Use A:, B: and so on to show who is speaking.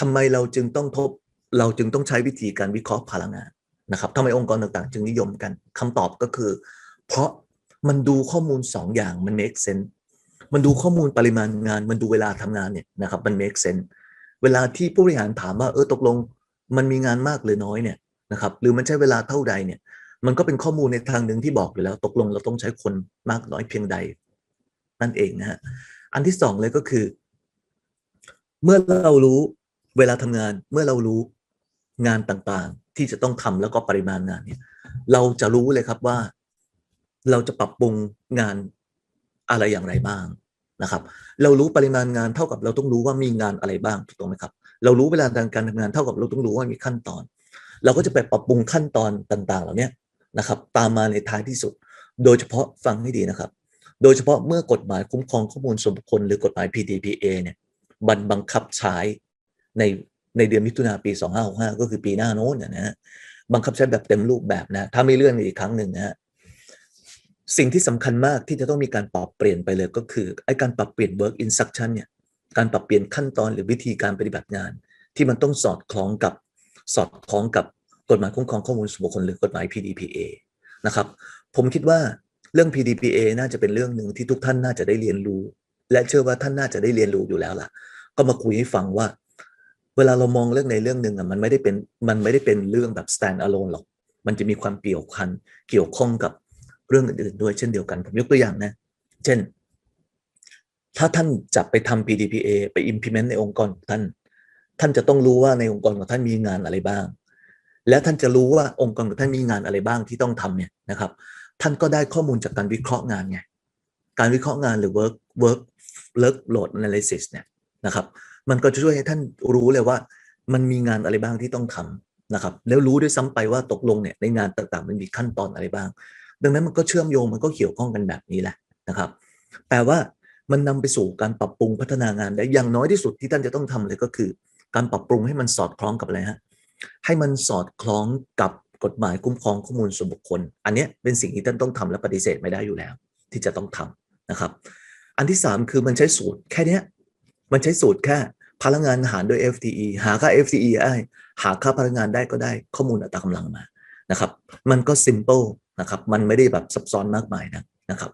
A: ทำไมเราจึงต้องทบเราจึงต้องใช้วิธีการวิเคราะห์พลังงานนะครับทำไมองค์กรต่างๆ จึงนิยมกันคำตอบก็คือ เพราะมันดูข้อมูลสองอย่างมัน make sense มันดูข้อมูลปริมาณงาน มันดูเวลาทำงานเนี่ยนะครับมัน make sense เวลาที่ผู้บริหารถามว่าเออตกลง มันมีงานมากหรือน้อยเนี่ยนะครับหรือมันใช้เวลาเท่าใดเนี่ยมันก็เป็นข้อมูลในทางหนึ่งที่บอกอยู่แล้ว ตกลงเราต้องใช้คนมากน้อยเพียงใด นั่นเองนะฮะอันที่สองเลยก็คือ เมื่อเรารู้ เวลาทำงานเมื่อเรารู้งานต่างๆ ที่จะต้องทำแล้วก็ปริมาณงานเนี่ย เราจะรู้เลยครับว่า เราจะปรับปรุงงานอะไรอย่างไรบ้างนะครับ เรารู้ปริมาณงานเท่ากับเราต้องรู้ว่ามีงานอะไรบ้างถูกต้องไหมครับ เรารู้เวลาการทำงานเท่ากับเราต้องรู้ว่ามีขั้นตอน เราก็จะไปปรับปรุงขั้นตอนต่างๆ เหล่านี้นะครับ ตามมาในท้ายที่สุด โดยเฉพาะฟังให้ดีนะครับ โดยเฉพาะเมื่อกฎหมายคุ้มครองข้อมูลส่วนบุคคลหรือกฎหมาย PDPA เนี่ยบันบังคับใช้ ในในเดือนมิถุนาปี 2565 ก็คือปีหน้าโน้นนะฮะบังคับใช้แบบเต็มรูปแบบนะถ้าไม่เลื่อนอีกครั้งหนึ่งนะฮะสิ่งที่สำคัญมากที่จะต้องมีการปรับเปลี่ยนไปเลยก็คือไอ้การปรับเปลี่ยน work instruction เนี่ยการปรับเปลี่ยนขั้นตอนหรือวิธีการปฏิบัติงาน ที่มันต้องสอดคล้องกับสอดคล้องกับกฎหมายคุ้มครองข้อมูลส่วนบุคคลหรือกฎหมาย PDPA นะครับผมคิดว่าเรื่อง PDPA น่าจะเป็นเรื่องหนึ่งที่ทุกท่านน่าจะได้เรียนรู้ และเชื่อว่าท่านน่าจะได้เรียนรู้อยู่แล้วล่ะ ก็มาคุยให้ฟังว่า วลาเรามองเรื่องในเรื่องหนึ่งอะมันไม่ได้เป็นมันไม่ได้เป็นเรื่องแบบ stand alone หรอก มันจะมีความเกี่ยวพันเกี่ยวข้องกับเรื่องอื่นๆด้วยเช่นเดียวกัน ผมยกตัวอย่างนะ เช่น ถ้าท่านจะไปทำ PDPA ไป implement ในองค์กรของท่าน ท่านจะต้องรู้ว่าในองค์กรของท่านมีงานอะไรบ้าง และท่านจะรู้ว่าองค์กรของท่านมีงานอะไรบ้างที่ต้องทำเนี่ยนะครับ ท่านก็ได้ข้อมูลจากการวิเคราะห์งานไง การวิเคราะห์งานหรือ work work work load analysis เนี่ยนะครับ มันก็จะช่วยให้ท่านรู้เลยว่า มันมีงานอะไรบ้างที่ต้องทำนะครับ แล้วรู้ด้วยซ้ำไปว่าตกลงเนี่ยในงานต่างๆ มันมีขั้นตอนอะไรบ้าง ดังนั้นมันก็เชื่อมโยงมันก็เกี่ยวข้องกันแบบนี้แหละนะครับ แปลว่ามันนำไปสู่การปรับปรุงพัฒนางานได้อย่างน้อยที่สุดที่ท่านจะต้องทำเลยก็คือ การปรับปรุงให้มันสอดคล้องกับอะไรฮะให้มันสอดคล้องกับกฎหมายคุ้มครองข้อมูลส่วนบุคคล อันนี้เป็นสิ่งที่ท่านต้องทำและปฏิเสธไม่ได้อยู่แล้ว ที่จะต้องทำนะครับ อันที่ 3 คือมันใช้สูตรแค่นี้มันใช้สูตรแค่ พลังงานหารด้วย FTE หาค่า FTE ได้หาค่าพลังงานได้ก็ได้ข้อมูลอัตรากำลังมานะครับมันก็ simple นะครับมันไม่ได้แบบซับซ้อนมากมายนะนะครับ